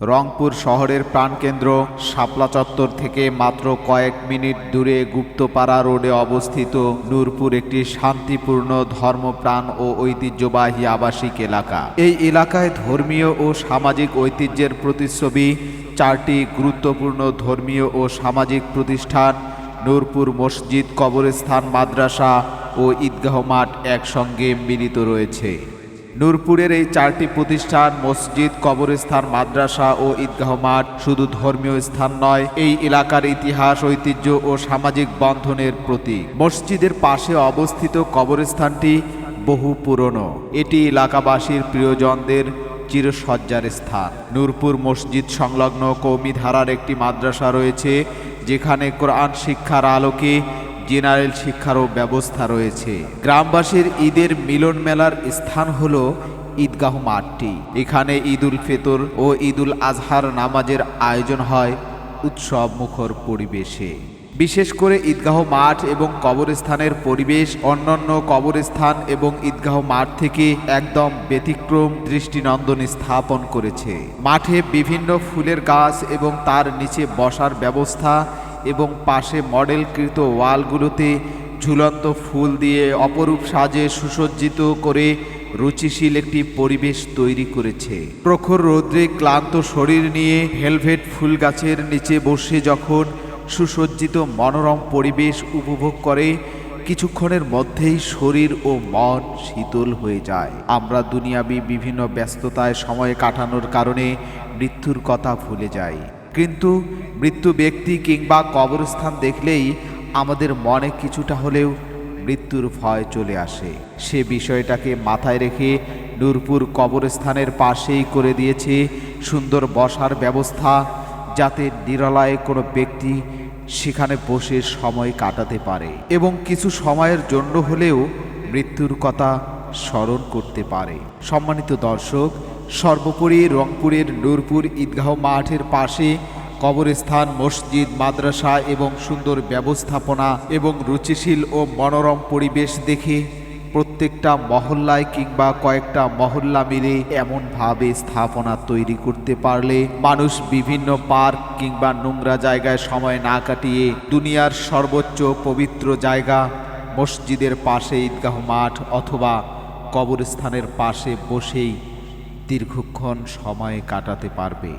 রংপুর শহরের প্রাণকেন্দ্র শাপলা চত্বর থেকে মাত্র কয়েক মিনিট দূরে গুপ্তপাড়া রোডে অবস্থিত নূরপুর একটি শান্তিপূর্ণ ধর্মপ্রাণ ও ঐতিহ্যবাহী আবাসিক এলাকা। এই এলাকায় ধর্মীয় ও সামাজিক ঐতিহ্যের প্রতিচ্ছবি, চারটি গুরুত্বপূর্ণ ধর্মীয় ও সামাজিক প্রতিষ্ঠান, নূরপুর মসজিদ, কবরস্থান, মাদ্রাসা ও ঈদগাহ মাঠ একসঙ্গে মিলিত রয়েছে। নূরপুরের এই চারটি প্রতিষ্ঠান, মসজিদ, কবরস্থান, মাদ্রাসা ও ঈদগাহ মাঠ শুধু ধর্মীয় স্থান নয়, এই এলাকার ইতিহাস, ঐতিহ্য ও সামাজিক বন্ধনের প্রতীক। মসজিদের পাশে অবস্থিত কবরস্থানটি বহু পুরনো। এটি এলাকাবাসীর প্রিয়জনদের চিরসজ্জার স্থান। নূরপুর মসজিদ সংলগ্ন কৌমি ধারার একটি মাদ্রাসা রয়েছে, যেখানে কোরআন শিক্ষার আলোকে জেনারেল শিক্ষারও ব্যবস্থা রয়েছে। গ্রামবাসীর ঈদের মিলন মেলার স্থান হল ঈদগাহ মাঠটি। এখানে ঈদুল ফিতর ও ঈদুল আজহার নামাজের আয়োজন হয় উৎসব মুখর পরিবেশে। বিশেষ করে ঈদগাহ মাঠ এবং কবরস্থানের পরিবেশ, অন্যান্য কবরস্থান এবং ঈদগাহ মাঠ থেকে একদম ব্যতিক্রম দৃষ্টিনন্দন স্থাপন করেছে। মাঠে বিভিন্ন ফুলের গাছ এবং তার নিচে বসার ব্যবস্থা এবং পাশে মডেলকৃত ওয়ালগুলোতে ঝুলন্ত ফুল দিয়ে অপরূপ সাজে সুসজ্জিত করে রুচিশীল একটি পরিবেশ তৈরি করেছে। প্রখর রৌদ্রে ক্লান্ত শরীর নিয়ে হেলভেট ফুল গাছের নিচে বসে যখন সুসজ্জিত মনোরম পরিবেশ উপভোগ করে, কিছুক্ষণের মধ্যেই শরীর ও মন শীতল হয়ে যায়। আমরা দুনিয়াবি বিভিন্ন ব্যস্ততায় সময় কাটানোর কারণে মৃত্যুর কথা ভুলে যাই। কিন্তু মৃত্যু ব্যক্তি কিংবা কবরস্থান দেখলেই আমাদের মনে কিছুটা হলেও মৃত্যুর ভয় চলে আসে। সে বিষয়টাকে মাথায় রেখে নূরপুর কবরস্থানের পাশেই করে দিয়েছে সুন্দর বসার ব্যবস্থা যাতে নিরলায় কোনো ব্যক্তি সেখানে বসে সময় কাটাতে পারে এবং কিছু সময়ের জন্য হলেও মৃত্যুর কথা স্মরণ করতে পারে। সম্মানিত দর্শক সর্বোপরি রংপুরের নূরপুর ঈদগাহ মাঠের পাশে কবরস্থান, মসজিদ, মাদ্রাসা এবং সুন্দর ব্যবস্থাপনা এবং রুচিশীল ও মনোরম পরিবেশ দেখে প্রত্যেকটা মহল্লায় কিংবা কয়েকটা মহল্লা মিলে এমনভাবে স্থাপনা তৈরি করতে পারলে মানুষ বিভিন্ন পার্ক কিংবা নোংরা জায়গায় সময় না কাটিয়ে দুনিয়ার সর্বোচ্চ পবিত্র জায়গা মসজিদের পাশে ঈদগাহ মাঠ অথবা কবরস্থানের পাশে বসেই দীর্ঘক্ষণ সময় কাটাতে পারবে।